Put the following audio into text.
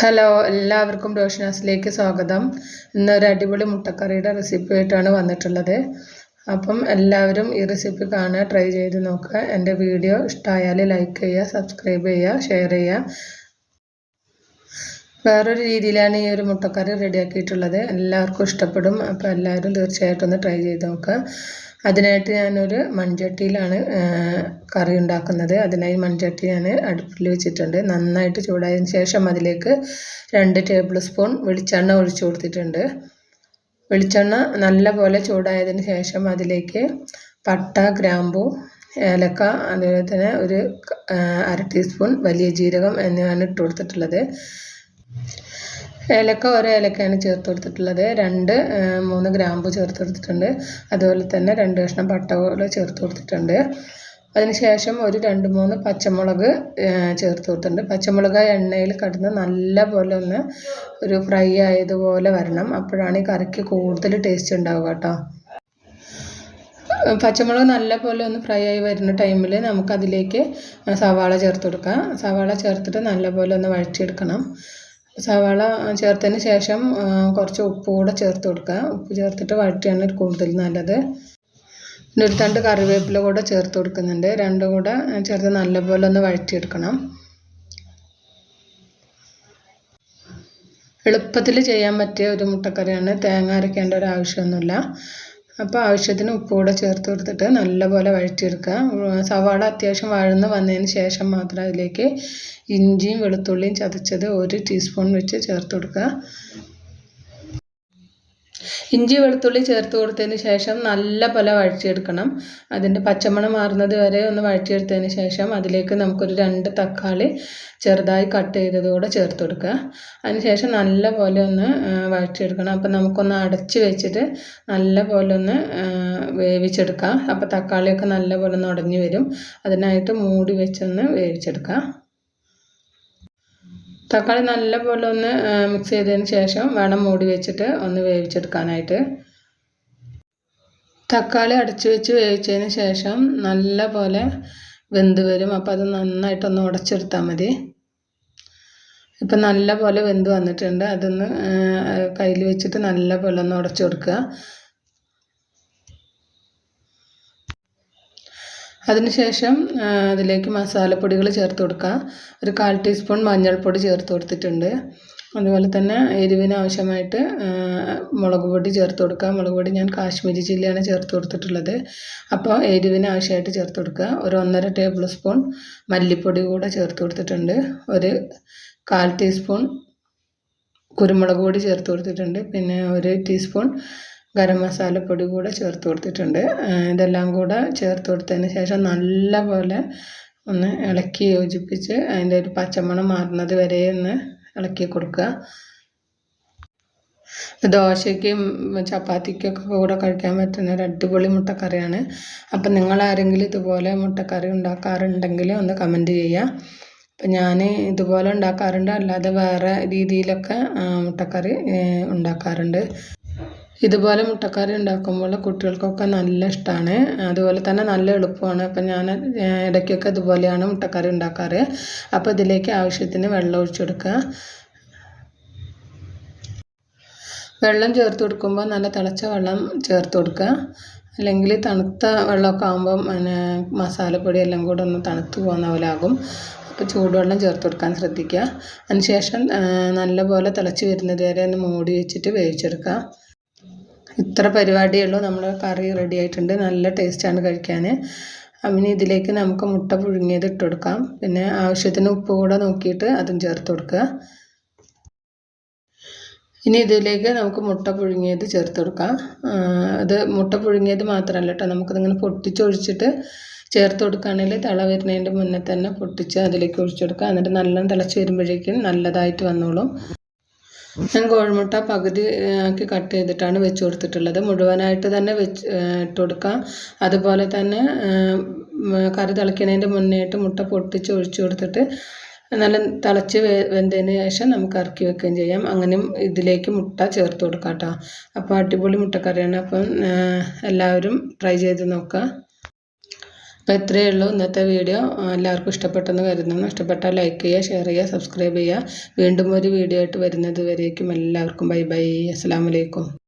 Hello എല്ലാവർക്കും റോഷനാസിലേക്ക് സ്വാഗതം. ഇന്നൊരു അടിപൊളി മുട്ടക്കറിയുടെ റെസിപ്പി ആയിട്ടാണ് വന്നിട്ടുള്ളത്. അപ്പം എല്ലാവരും ഈ റെസിപ്പി കാണുക ട്രൈ ചെയ്ത് നോക്കുക. എന്റെ വീഡിയോ ഇഷ്ടമായാൽ ലൈക്ക് ചെയ്യുക സബ്സ്ക്രൈബ് ചെയ്യുക ഷെയർ ചെയ്യുക. വേറൊരു രീതിയിലാണ് ഈ ഒരു മുട്ടക്കറി റെഡിയാക്കിയിട്ടുള്ളത്. എല്ലാവർക്കും ഇഷ്ടപ്പെടും. അപ്പോൾ എല്ലാവരും തീർച്ചയായിട്ടും ഒന്ന് ട്രൈ ചെയ്ത് നോക്കുക അതിനായിട്ട് ഞാനൊരു മൺചട്ടിയിലാണ് കറി ഉണ്ടാക്കുന്നത്. അതിനായി മൺചട്ടി ഞാൻ അടുപ്പിൽ വെച്ചിട്ടുണ്ട്. നന്നായിട്ട് ചൂടായതിന് ശേഷം അതിലേക്ക് രണ്ട് ടേബിൾ സ്പൂൺ വെളിച്ചെണ്ണ ഒഴിച്ചു കൊടുത്തിട്ടുണ്ട്. വെളിച്ചെണ്ണ നല്ല പോലെ ചൂടായതിന് ശേഷം അതിലേക്ക് പട്ട ഗ്രാമ്പു ഏലക്ക അതുപോലെ തന്നെ ഒരു അര ടീസ്പൂൺ വലിയ ജീരകം എന്നിവയാണ് ഇട്ട് കൊടുത്തിട്ടുള്ളത്. ഏലക്ക ഒരു ഏലക്കയാണ് ചേർത്ത് കൊടുത്തിട്ടുള്ളത്. രണ്ട് മൂന്ന് ഗ്രാമ്പു ചേർത്ത് കൊടുത്തിട്ടുണ്ട്. അതുപോലെ തന്നെ രണ്ട് കഷ്ണം പട്ട പോലെ ചേർത്ത് കൊടുത്തിട്ടുണ്ട്. അതിനുശേഷം ഒരു രണ്ട് മൂന്ന് പച്ചമുളക് ചേർത്ത് കൊടുത്തിട്ടുണ്ട്. പച്ചമുളക് എണ്ണയിൽ കടന്ന് നല്ല പോലെ ഒന്ന് ഒരു ഫ്രൈ ആയതുപോലെ വരണം. അപ്പോഴാണ് ഈ കറിക്ക് കൂടുതൽ ടേസ്റ്റ് ഉണ്ടാവുക കേട്ടോ. പച്ചമുളക് നല്ല പോലെ ഒന്ന് ഫ്രൈ ആയി വരുന്ന ടൈമിൽ നമുക്കതിലേക്ക് സവാള ചേർത്ത് കൊടുക്കാം. സവാള ചേർത്തിട്ട് നല്ല പോലെ ഒന്ന് വഴറ്റിയെടുക്കണം. സവാള ചേർത്തതിന് ശേഷം കുറച്ച് ഉപ്പ് കൂടെ ചേർത്ത് കൊടുക്കുക. ഉപ്പ് ചേർത്തിട്ട് വഴറ്റിയാണ് കൂടുതൽ നല്ലത്. ഒരു തണ്ട് കറിവേപ്പില കൂടെ ചേർത്ത് കൊടുക്കുന്നുണ്ട്. രണ്ടും കൂടെ ചേർത്ത് നല്ലപോലെ ഒന്ന് വഴറ്റിയെടുക്കണം. എളുപ്പത്തിൽ ചെയ്യാൻ പറ്റിയ ഒരു മുട്ടക്കറിയാണ്. തേങ്ങ അരയ്ക്കേണ്ട ഒരു ആവശ്യമൊന്നുമില്ല. അപ്പോൾ ആവശ്യത്തിന് ഉപ്പ് കൂടെ ചേർത്ത് കൊടുത്തിട്ട് നല്ലപോലെ വഴറ്റിയെടുക്കുക. സവാള അത്യാവശ്യം വഴന്ന് വന്നതിന് ശേഷം മാത്രം അതിലേക്ക് ഇഞ്ചിയും വെളുത്തുള്ളിയും ചതച്ചത് ഒരു ടീസ്പൂൺ വെച്ച് ചേർത്ത് കൊടുക്കുക. ഇഞ്ചി വെളുത്തുള്ളി ചേർത്ത് കൊടുത്തതിന് ശേഷം നല്ല പോലെ വഴറ്റിയെടുക്കണം. അതിന്റെ പച്ചമണം മാറുന്നത് വരെ ഒന്ന് വഴറ്റിയെടുത്തതിന് ശേഷം അതിലേക്ക് നമുക്കൊരു രണ്ട് തക്കാളി ചെറുതായി കട്ട് ചെയ്തത് കൂടെ ചേർത്ത് കൊടുക്കുക. അതിനുശേഷം നല്ല പോലെ ഒന്ന് വഴറ്റിയെടുക്കണം. അപ്പോൾ നമുക്കൊന്ന് അടച്ച് വെച്ചിട്ട് നല്ല പോലെ ഒന്ന് വേവിച്ചെടുക്കാം. അപ്പോൾ തക്കാളിയൊക്കെ നല്ല പോലെ ഒന്ന് ഉടഞ്ഞു വരും. അതിനായിട്ട് മൂടി വെച്ചൊന്ന് വേവിച്ചെടുക്കാം. തക്കാളി നല്ലപോലെ ഒന്ന് മിക്സ് ചെയ്തതിന് ശേഷം വേണം മൂടി വെച്ചിട്ട് ഒന്ന് വേവിച്ചെടുക്കാനായിട്ട്. തക്കാളി അടച്ചു വെച്ച് വേവിച്ചതിന് ശേഷം നല്ലപോലെ വെന്ത് വരും. അപ്പോൾ അത് നന്നായിട്ടൊന്ന് ഉടച്ചെടുത്താൽ മതി. ഇപ്പം നല്ല പോലെ വെന്ത് വന്നിട്ടുണ്ട്. അതൊന്ന് കയ്യിൽ വെച്ചിട്ട് നല്ല പോലെ ഒന്ന് ഉടച്ചു കൊടുക്കുക. അതിനുശേഷം അതിലേക്ക് മസാലപ്പൊടികൾ ചേർത്ത് കൊടുക്കുക. ഒരു കാൽ ടീസ്പൂൺ മഞ്ഞൾപ്പൊടി ചേർത്ത് കൊടുത്തിട്ടുണ്ട്. അതുപോലെ തന്നെ എരിവിന് ആവശ്യമായിട്ട് മുളക് പൊടി ചേർത്ത് കൊടുക്കുക. മുളക് പൊടി ഞാൻ കാശ്മീരി ചില്ലിയാണ് ചേർത്ത് കൊടുത്തിട്ടുള്ളത്. അപ്പോൾ എരിവിന് ആവശ്യമായിട്ട് ചേർത്ത് കൊടുക്കുക. ഒരു ഒന്നര ടേബിൾ സ്പൂൺ മല്ലിപ്പൊടി കൂടെ ചേർത്ത് കൊടുത്തിട്ടുണ്ട്. ഒരു കാൽ ടീസ്പൂൺ കുരുമുളക് പൊടി ചേർത്ത് കൊടുത്തിട്ടുണ്ട്. പിന്നെ ഒരു ടീസ്പൂൺ ഗരം മസാലപ്പൊടി കൂടെ ചേർത്ത് കൊടുത്തിട്ടുണ്ട്. ഇതെല്ലാം കൂടെ ചേർത്ത് കൊടുത്തതിന് ശേഷം നല്ലപോലെ ഒന്ന് ഇളക്കി യോജിപ്പിച്ച് അതിന്റെ ഒരു പച്ചമണം മാറുന്നത് വരെ ഒന്ന് ഇളക്കി കൊടുക്കുക. ദോശയ്ക്കും ചപ്പാത്തിക്കൊക്കെ കൂടെ കഴിക്കാൻ പറ്റുന്ന ഒരു അടിപൊളി മുട്ടക്കറിയാണ്. അപ്പം നിങ്ങൾ ആരെങ്കിലും ഇതുപോലെ മുട്ടക്കറി ഉണ്ടാക്കാറുണ്ടെങ്കിൽ ഒന്ന് കമന്റ് ചെയ്യുക. അപ്പം ഞാൻ ഇതുപോലെ ഉണ്ടാക്കാറുണ്ട് അല്ലാതെ വേറെ രീതിയിലൊക്കെ മുട്ടക്കറി ഉണ്ടാക്കാറുണ്ട്. ഇതുപോലെ മുട്ടക്കറി ഉണ്ടാക്കുമ്പോൾ കുട്ടികൾക്കൊക്കെ നല്ല ഇഷ്ടമാണ് അതുപോലെ തന്നെ നല്ല എളുപ്പമാണ്. അപ്പം ഞാൻ ഇടയ്ക്കൊക്കെ ഇതുപോലെയാണ് മുട്ടക്കറി ഉണ്ടാക്കാറ്. അപ്പോൾ ഇതിലേക്ക് ആവശ്യത്തിന് വെള്ളം ഒഴിച്ചു കൊടുക്കുക. വെള്ളം ചേർത്ത് കൊടുക്കുമ്പോൾ നല്ല തിളച്ച വെള്ളം ചേർത്ത് കൊടുക്കുക. അല്ലെങ്കിൽ തണുത്ത വെള്ളമൊക്കെ ആകുമ്പം പിന്നെ മസാലപ്പൊടി എല്ലാം കൂടെ ഒന്ന് തണുത്ത് പോകുന്ന പോലെ ആകും. അപ്പോൾ ചൂടുവെള്ളം ചേർത്ത് കൊടുക്കാൻ ശ്രദ്ധിക്കുക. അതിനുശേഷം നല്ലപോലെ തിളച്ച് വരുന്നത് വരെ ഒന്ന് മൂടി വെച്ചിട്ട് വേവിച്ചെടുക്കുക. ഇത്ര പരിപാടിയേ ഉള്ളൂ. നമ്മൾ കറി റെഡി ആയിട്ടുണ്ട്. നല്ല ടേസ്റ്റാണ് കഴിക്കാൻ പിന്നെ ഇതിലേക്ക് നമുക്ക് മുട്ട പുഴുങ്ങിയത് ഇട്ട് കൊടുക്കാം. പിന്നെ ആവശ്യത്തിന് ഉപ്പ് കൂടെ നോക്കിയിട്ട് അതും ചേർത്ത് കൊടുക്കുക. ഇനി ഇതിലേക്ക് നമുക്ക് മുട്ട പുഴുങ്ങിയത് ചേർത്ത് കൊടുക്കാം. അത് മുട്ട പുഴുങ്ങിയത് മാത്രമല്ല കേട്ടോ നമുക്കതിങ്ങനെ പൊട്ടിച്ചൊഴിച്ചിട്ട് ചേർത്ത് കൊടുക്കുകയാണെങ്കിൽ തള വരുന്നതിന്റെ മുന്നേ തന്നെ പൊട്ടിച്ച് അതിലേക്ക് ഒഴിച്ചു കൊടുക്കുക. എന്നിട്ട് നല്ലോണം തിളച്ച് വരുമ്പോഴേക്കും നല്ലതായിട്ട് വന്നോളും. ഞാൻ കോഴിമുട്ട പകുതി ആക്കി കട്ട് ചെയ്തിട്ടാണ് വെച്ച് കൊടുത്തിട്ടുള്ളത്. മുഴുവനായിട്ട് തന്നെ വെച്ച് ഇട്ട് കൊടുക്കാം. അതുപോലെ തന്നെ കറി തിളയ്ക്കുന്നതിന്റെ മുന്നേയായിട്ട് മുട്ട പൊട്ടിച്ച് ഒഴിച്ച് കൊടുത്തിട്ട് നല്ല തിളച്ച് വെന്തതിന് ശേഷം നമുക്ക് ഇറക്കി വെക്കുകയും ചെയ്യാം. അങ്ങനെയും ഇതിലേക്ക് മുട്ട ചേർത്ത് കൊടുക്കാം കേട്ടോ. അപ്പോൾ അടിപൊളി മുട്ടക്കറിയാണ്. അപ്പം എല്ലാവരും ട്രൈ ചെയ്ത് നോക്കുക. അപ്പോൾ ഇത്രയേ ഉള്ളൂ ഇന്നത്തെ വീഡിയോ. എല്ലാവർക്കും ഇഷ്ടപ്പെട്ടെന്ന് കരുതുന്നു. ഇഷ്ടപ്പെട്ടാൽ ലൈക്ക് ചെയ്യുക ഷെയർ ചെയ്യുക സബ്സ്ക്രൈബ് ചെയ്യുക. വീണ്ടും ഒരു വീഡിയോ ആയിട്ട് വരുന്നത് വരേക്കും എല്ലാവർക്കും. ബൈ ബൈ അസ്സാം വലൈക്കും